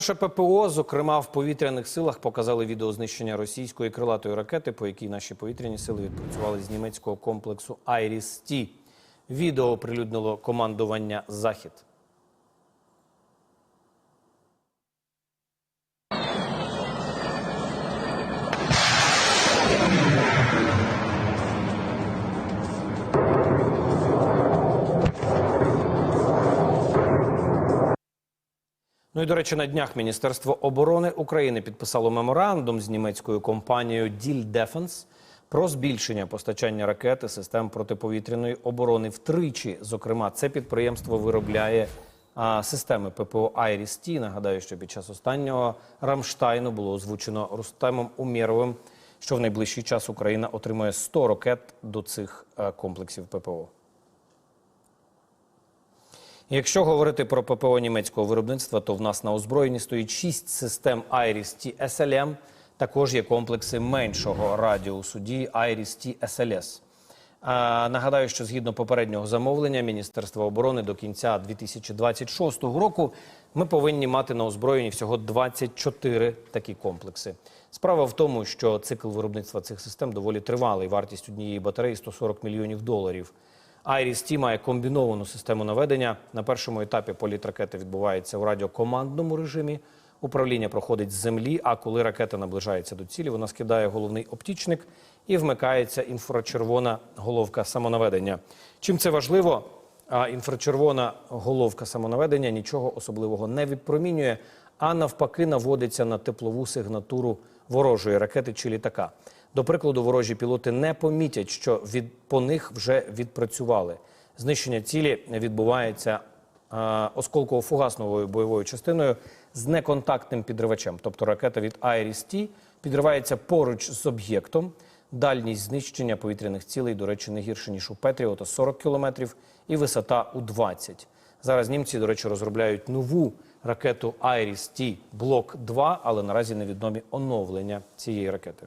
Наше ППО, зокрема в повітряних силах, показали відео знищення російської крилатої ракети, по якій наші повітряні сили відпрацювали з німецького комплексу Айріс-Ті. Відео оприлюднило командування Захід. Ну і до речі, на днях Міністерство оборони України підписало меморандум з німецькою компанією Діль Дефенс про збільшення постачання ракет і систем протиповітряної оборони втричі. Зокрема, це підприємство виробляє а, системи ППО Айріс-Ті. Нагадаю, що під час останнього Рамштайну було озвучено Рустемом Умєровим, що в найближчий час Україна отримує 100 ракет до цих е, комплексів ППО. Якщо говорити про ППО німецького виробництва, то в нас на озброєнні стоїть шість систем IRIS-T SLM. Також є комплекси меншого радіусу дії IRIS-T SLS. А, нагадаю, що згідно попереднього замовлення Міністерства оборони до кінця 2026 року ми повинні мати на озброєнні всього 24 такі комплекси. Справа в тому, що цикл виробництва цих систем доволі тривалий. Вартість однієї батареї 140 мільйонів доларів. Айріс-Ті має комбіновану систему наведення. На першому етапі політ ракети відбувається у радіокомандному режимі. Управління проходить з землі. А коли ракета наближається до цілі, вона скидає головний оптічник і вмикається інфрачервона головка самонаведення. Чим це важливо? А інфрачервона головка самонаведення нічого особливого не відпромінює, а навпаки, наводиться на теплову сигнатуру ворожої ракети чи літака. До прикладу, ворожі пілоти не помітять, що від по них вже відпрацювали. Знищення цілі відбувається осколково-фугасновою бойовою частиною з неконтактним підривачем. Тобто ракета від Айріс-Ті підривається поруч з об'єктом. Дальність знищення повітряних цілей, до речі, не гірше ніж у Петріота 40 кілометрів і висота у 20. Зараз німці, до речі, розробляють нову ракету Айріс-Ті Блок 2, але наразі невідомі оновлення цієї ракети.